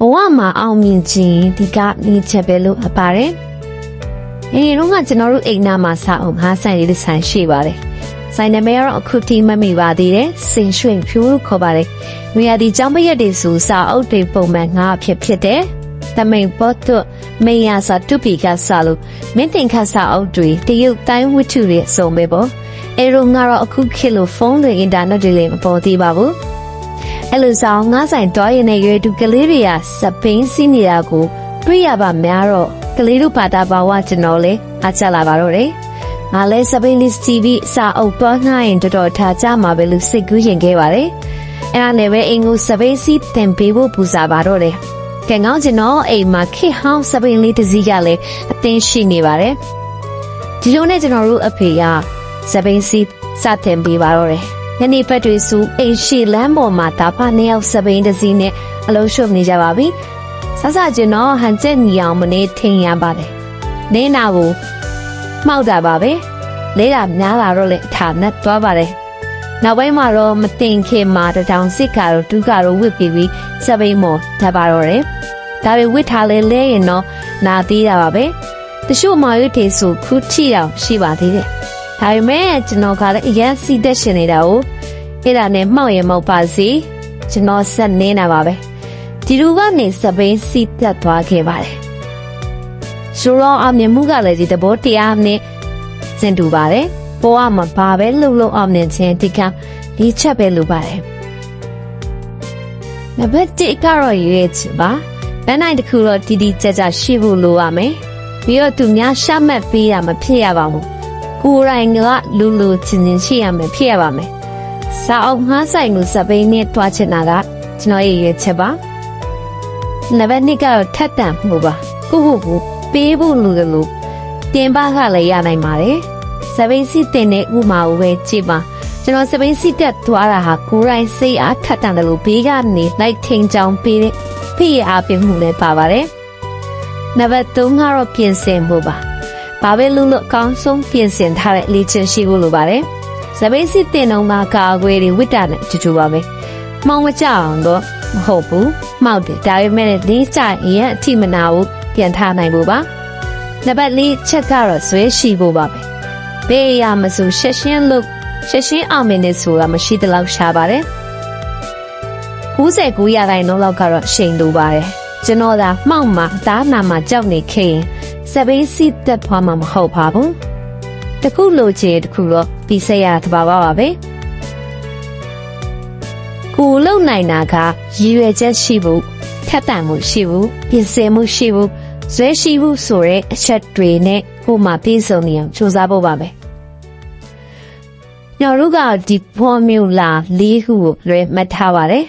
ဘဝမှာအောင်မြင်ခြင်းဒီကနေချက်ပဲလို့အပ်ပါတယ်။အဲဒီတော့ကကျွန်တော်တို့အိမ်နာမှာစအောင်ငါးဆိုင်လေးတစ်ဆိုင်ရှိပါတယ်။ဆိုင်နမည်ကတော့အခုထိမမိပါသေးတယ်။စင်ရွှင်ဖြူလို့ခေါ်ပါတယ်။နေရာဒီကျောင်းပရက်တွေဆိုစာအုပ်တွေပုံမှန်ငါးအဖြစ်ဖြစ်တယ်။တမိန်ဘော့တော့မေယာစာတူပီကစားလို့မင်းတင်ခတ်စာအုပ်တွေတရုတ်တိုင်းဝတ္ထုတွေအစုံပဲပေါ့။အဲတော့ငါတော့အခုခေတ်လို့ဖုန်းတွေအင်တာနက်တွေလည်းမပေါ်သေးပါဘူး။ အဲ့လိုဆောင်ငါးဆိုင်တွားရင်နဲ့ရွယ်တူကလေးတွေကစပိန်စီးနေတာကိုတွေ့ရပါများတော့ကလေးတို့ဘာသာဘာဝကျွန်တော်လည်းအားကျလာပါတော့တယ်။ငါလည်းစပိန်လစ် TV စာအုပ်တွားငှားရင်တော်တော်ထားကြမှာပဲလို့စိတ်ကူးရင်ခဲ့ပါတယ်။အဲ့ဒါနဲ့ပဲအင်ကိုစပိန်စီးတင်ပေးဖို့ပူစာပါတော့တယ်။ကဲငေါ့ကျွန်တော်အိမ်မှာခေဟောင်းစပိန်လေးတစ်စီးကလည်းအသင်းရှိနေပါတယ်။ဒီလိုနဲ့ကျွန်တော်တို့အဖေကစပိန်စီးစတင်ပေးပါတော့တယ်။ ညနေဘက်တွေစုအိမ်ရှိလမ်းပေါ်မှာဒါဖနှစ်ယောက်စပိန်တစ်စီးနဲ့အလုံးရှုပ်နေကြပါပြီ။ဆဆကျင်တော့ဟန်ကျက်ညီအောင်မနေထင်ရပါတယ်။နင်းနာကိုမှောက်တာပါပဲ။လဲတာများလာတော့လေအထာနဲ့သွားပါတယ်။နောက်ပိုင်းမှာတော့မတင်ခင်မှာတထောင်စစ်ကာတော့ဒုကာတော့ဝစ်ပြီးပြီးစပိန်မော်ဓာတ်ပါတော့တယ်။ဒါပေဝစ်ထားလဲလဲရင်တော့နာသေးတာပါပဲ။တချို့မာရွေးတေဆိုခုထိတော့ရှိပါသေးတယ်။ဒါပေမဲ့ကျွန်တော်ကလည်းအရင်စီတက်ရှင်နေတာကို အဲ့ဒါနဲ့မှောက်ရင်မှောက်ပါစီကျွန်တော်ဆက်နေတာပါပဲဒီလူကနေစပိန်စီတက်သွားခဲ့ပါတယ်ဆိုတော့အမြင်မှုကလည်းဒီသဘောတရားနဲ့စင်တူပါတယ်ပေါ်ကမှာဘာပဲလှုပ်လှုပ်အောင်မြင်ခြင်းဒီကဒီချက်ပဲလိုပါတယ်နံပါတ်1ကတော့ရွေးချယ်ပါဘန်းနိုင်တစ်ခုတော့တီတီကြကြရှိဖို့လိုရမယ်ပြီးတော့သူများရှမှတ်ပေးရမဖြစ်ရပါဘူးကိုယ်တိုင်ကလူလူချင်းချင်းရှိရမယ်ဖြစ်ရပါမယ် စာအုပ်ငှားဆိုင်လို့စပိန်နဲ့တွားချင်တာကကျွန်တော်ရဲ့ရွေးချက်ပါနံပါတ်2ကတော့ထက်တန်မှုပါကိုကိုကိုပေးဖို့လူတယ်လို့တင်ပါကလည်းရနိုင်ပါတယ်စပိန်စီတင်တဲ့ဥမာကိုပဲကြည့်ပါကျွန်တော်စပိန်စီတက်သွားတာဟာကိုယ်တိုင်စိတ်အားထက်တန်တယ်လို့ဘေးကနေလိုက်ထိန်ချောင်းပေးတဲ့ဖိရအားပြမှုလည်းပါပါတယ်နံပါတ်3ကတော့ပြင်ဆင်မှုပါဘာပဲလို့လို့အကောင်းဆုံးပြင်ဆင်ထားတဲ့လေ့ကျင့်ရှိဖို့လိုပါတယ် စပိန်စစ်တင်တော့မှာကာကွယ်တွေဝိတ္တနဲ့ကြူကြူပါပဲ။မောင်မကြအောင်တော့မဟုတ်ဘူး။မှောက်တယ်ဒါပေမဲ့လေးကြရင်အထိမနာဘူးပြန်ထားနိုင်ဖို့ပါ။နံပါတ်၄ချက်ကတော့ဇွဲရှိဖို့ပါပဲ။ဘေးရမဆိုရှက်ရှင်းလို့ရှက်ရှင်းအောင်မင်းနဲ့ဆိုတာမရှိတလောက်ရှားပါတယ်။99ရာခိုင်နှုန်းလောက်ကတော့ရှိန်လိုပါတယ်။ကျွန်တော်သာမှောက်မှာအသားနာမှာကြောက်နေခဲ့ရင်စပိန်စစ်တက်ဖွားမှာမဟုတ်ပါဘူး။တခုလိုချင်တခုတော့ ပြီးဆက်ရသဘာဝပါပဲကိုယ်လုံနိုင်တာကရည်ရွယ်ချက်ရှိဖို့ထက်တန်မှုရှိဖို့ပြင်ဆင်မှုရှိဖို့ဇွဲရှိဖို့ဆိုတဲ့အချက်တွေနဲ့ကိုယ်မှာပြည့်စုံနေအောင်စူးစမ်းဖို့ပါပဲညော်တို့ကဒီ formula ၄ခုကိုလွယ်မှတ်ထားပါတယ်